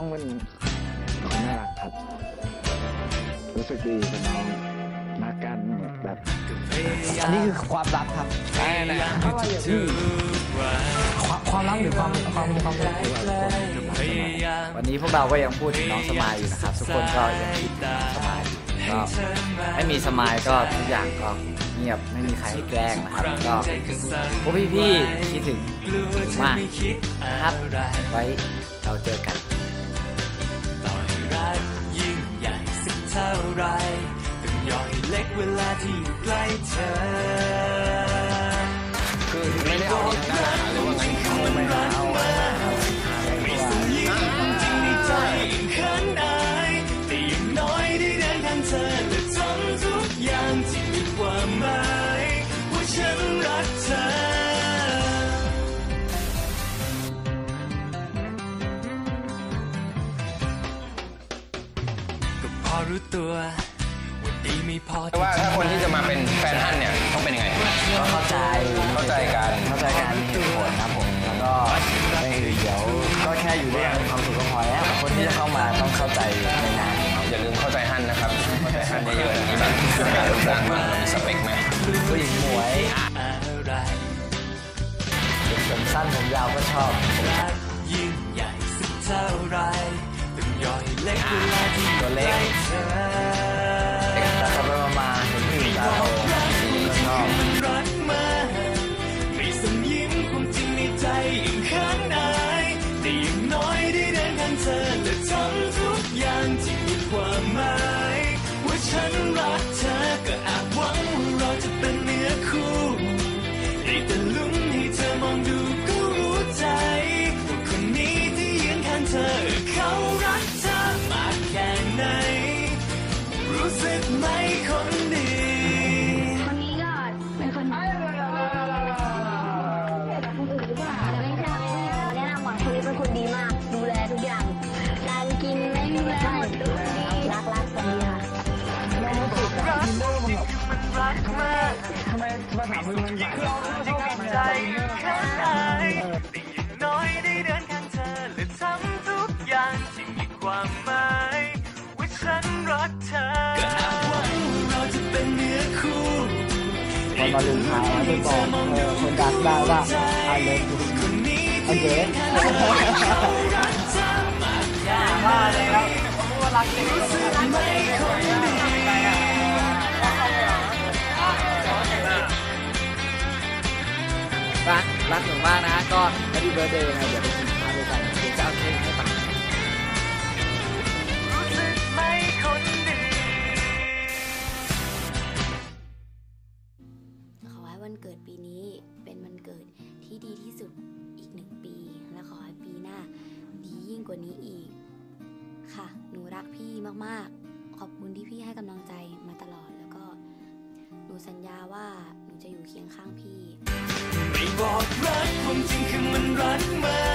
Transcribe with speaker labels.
Speaker 1: องเป็นคนน่ารักครับรู้สึกดีกับน้องมากันแบบ
Speaker 2: อันนี้คือความรักครับ
Speaker 1: ใช่นะ
Speaker 2: ถ้าว่าอย่างที่ความความรักหรือความความความรัก
Speaker 3: วันนี้พวกเราก็ยังพูดถึงน้องสมายอยู่นะครับทุกคนก็ยังคิดถึงน้องสมายอยู่ก็ไม่มีสมายก็ทุกอย่างก็เงียบไม่มีใครให้แกล้งนะครับก็พวกพี่ๆคิดถึงมากนะครับไว้เราเจอกัน
Speaker 4: เธอ
Speaker 1: คือไม่ได้เอาหน้าหรือว่าไงเขาไม่เอาไม่เอา
Speaker 4: ไม่สมยิ้มจริงในใจเขินอายแต่อย่างน้อยได้เดินทางเธอและทำทุกอย่างที่มีความหมายว่าฉันรักเธอก็พอรู้ตัวว่าดีไม่พอ
Speaker 5: ว่าถ้าคนที่จะมาเป็นแฟนท่าน
Speaker 3: ค่อยู่ด้วยมีความสุขก็พอแล้วคนที่จะเข้ามาต้องเข้าใจในงาน
Speaker 5: อย่าลืมเข้าใจท่นนะครับเข้าใจท่นเยอะๆนี่แบบการรูปร่างมันมีสเปคไหม
Speaker 3: ผู้หญิงหมวย
Speaker 4: อะไร
Speaker 3: ผมสั้นผมยาวก็ชอบ
Speaker 4: ไมมา
Speaker 1: ถามมึงมัน
Speaker 4: ใจข้างในแต่ยังน้อยได้เดินข้างเธอและทำทุกอย่างที่มีความหมายว่าฉันรักเธอก็อาว่าเราจะเป็นเนื้อคู่
Speaker 2: วันมาลืมหาไปบอกเออคนดักได้ว่าไอเลิฟยู
Speaker 4: คนนี้
Speaker 2: โอเค
Speaker 4: เขารักเธอมากแค่ไหนรู้สึกไหมคน
Speaker 3: บิร์ดเดย์นะเดี๋ยวไปกินข้าวด้วยกันเดี๋ยวจะเอาเค้กให้ปัง
Speaker 4: รู้สึกไหมคนดี
Speaker 6: ขอให้วันเกิดปีนี้เป็นวันเกิดที่ดีที่สุดอีกหนึ่งปี และขอให้ปีหน้า ดียิ่งกว่านี้อีก ค่ะ หนูรักพี่มากๆ ขอบคุณที่พี่ให้กำลังใจมาตลอดแล้วก็ หนูสัญญาว่าหนูจะอยู่เคียงข้างพี่
Speaker 4: ไม่บอกรัก ริงคือมันรักมาก